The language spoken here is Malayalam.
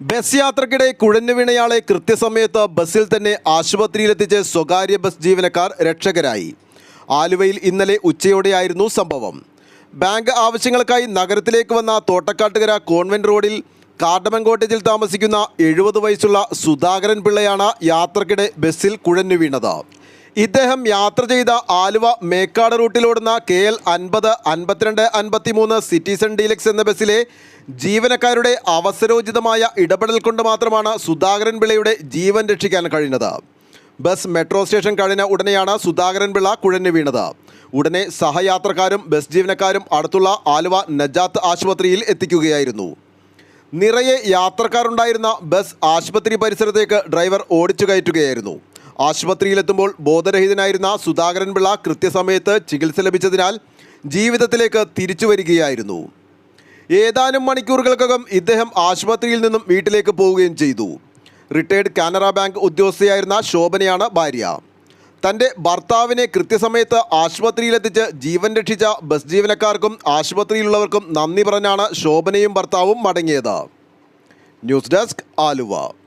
ബസ് യാത്രക്കിടെ കുഴഞ്ഞു വീണയാളെ കൃത്യസമയത്ത് ബസ്സിൽ തന്നെ ആശുപത്രിയിലെത്തിച്ച് സ്വകാര്യ ബസ് ജീവനക്കാർ രക്ഷകരായി. ആലുവയിൽ ഇന്നലെ ഉച്ചയോടെയായിരുന്നു സംഭവം. ബാങ്ക് ആവശ്യങ്ങൾക്കായി നഗരത്തിലേക്ക് വന്ന തോട്ടക്കാട്ടുകര കോൺവെന്റ് റോഡിൽ കാർഡമൻ കോട്ടേജിൽ താമസിക്കുന്ന എഴുപത് വയസ്സുള്ള സുധാകരൻ പിള്ളയാണ് യാത്രക്കിടെ ബസ്സിൽ കുഴഞ്ഞു വീണത്. ഇദ്ദേഹം യാത്ര ചെയ്ത ആലുവ മേക്കാട് റൂട്ടിലോടുന്ന കെ എൽ അൻപത് അൻപത്തിരണ്ട് അൻപത്തിമൂന്ന് സിറ്റിസൺ ഡീലക്സ് എന്ന ബസ്സിലെ ജീവനക്കാരുടെ അവസരോചിതമായ ഇടപെടൽ കൊണ്ട് മാത്രമാണ് സുധാകരൻ പിള്ളയുടെ ജീവൻ രക്ഷിക്കാൻ കഴിഞ്ഞത് ബസ് മെട്രോ സ്റ്റേഷൻ കഴിഞ്ഞ ഉടനെയാണ് സുധാകരൻ പിള്ള കുഴഞ്ഞു വീണത്. ഉടനെ സഹയാത്രക്കാരും ബസ് ജീവനക്കാരും അടുത്തുള്ള ആലുവ നജാത്ത് ആശുപത്രിയിൽ എത്തിക്കുകയായിരുന്നു. നിറയെ യാത്രക്കാരുണ്ടായിരുന്ന ബസ് ആശുപത്രി പരിസരത്തേക്ക് ഡ്രൈവർ ഓടിച്ചു കയറ്റുകയായിരുന്നു. ആശുപത്രിയിലെത്തുമ്പോൾ ബോധരഹിതനായിരുന്ന സുധാകരൻ പിള്ള കൃത്യസമയത്ത് ചികിത്സ ലഭിച്ചതിനാൽ ജീവിതത്തിലേക്ക് തിരിച്ചു വരികയായിരുന്നു. ഏതാനും മണിക്കൂറുകൾക്കകം ഇദ്ദേഹം ആശുപത്രിയിൽ നിന്നും വീട്ടിലേക്ക് പോവുകയും ചെയ്തു. റിട്ടയർഡ് കാനറ ബാങ്ക് ഉദ്യോഗസ്ഥയായിരുന്ന ശോഭനയാണ് ഭാര്യ. തന്റെ ഭർത്താവിനെ കൃത്യസമയത്ത് ആശുപത്രിയിലെത്തിച്ച് ജീവൻ രക്ഷിച്ച ബസ് ജീവനക്കാർക്കും ആശുപത്രിയിലുള്ളവർക്കും നന്ദി പറഞ്ഞാണ് ശോഭനയും ഭർത്താവും മടങ്ങിയത്. News desk Aluva.